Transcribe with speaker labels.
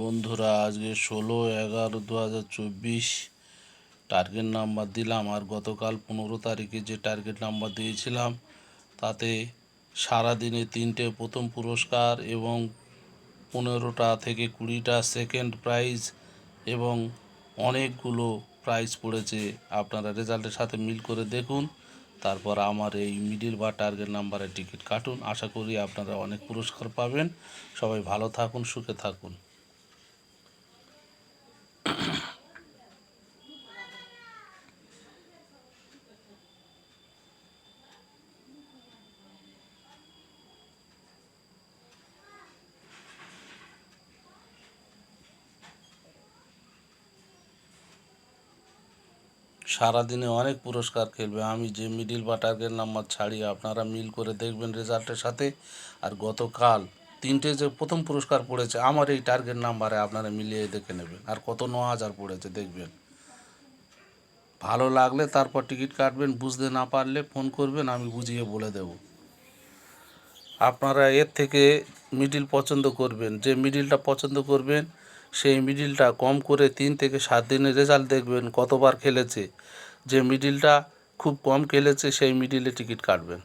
Speaker 1: বন্ধুরা, আজকে ষোলো এগারো দু হাজার চব্বিশ টার্গেট নাম্বার দিলাম আর গতকাল পনেরো তারিখে যে টার্গেট নাম্বার দিয়েছিলাম, তাতে সারাদিনে তিনটে প্রথম পুরস্কার এবং পনেরোটা থেকে কুড়িটা সেকেন্ড প্রাইজ এবং অনেকগুলো প্রাইজ পড়েছে। আপনারা রেজাল্টের সাথে মিল করে দেখুন, তারপর আমার এই মিডিল বা টার্গেট নাম্বারের টিকিট কাটুন। আশা করি আপনারা অনেক পুরস্কার পাবেন। সবাই ভালো থাকুন, সুখে থাকুন। সারাদিনে অনেক পুরস্কার খেলবে। আমি যে মিডিল বা টার্গেট নাম্বার ছাড়ি, আপনারা মিল করে দেখবেন রেজাল্টের সাথে। আর গতকাল তিনটে যে প্রথম পুরস্কার পড়েছে, আমার এই টার্গেট নাম্বারে আপনারা মিলিয়ে দেখে নেবেন। আর কত ন হাজার পড়েছে, দেখবেন। ভালো লাগলে তারপর টিকিট কাটবেন, বুঝতে না পারলে ফোন করবেন, আমি বুঝিয়ে বলে দেব। আপনারা এর থেকে মিডিল পছন্দ করবেন। যে মিডিলটা পছন্দ করবেন সেই মিডিলটা কম করে তিন থেকে সাত দিনের রেজাল্ট দেখবেন কতবার খেলেছে। যে মিডিলটা খুব কম খেলেছে, সেই মিডিলে টিকিট কাটবেন।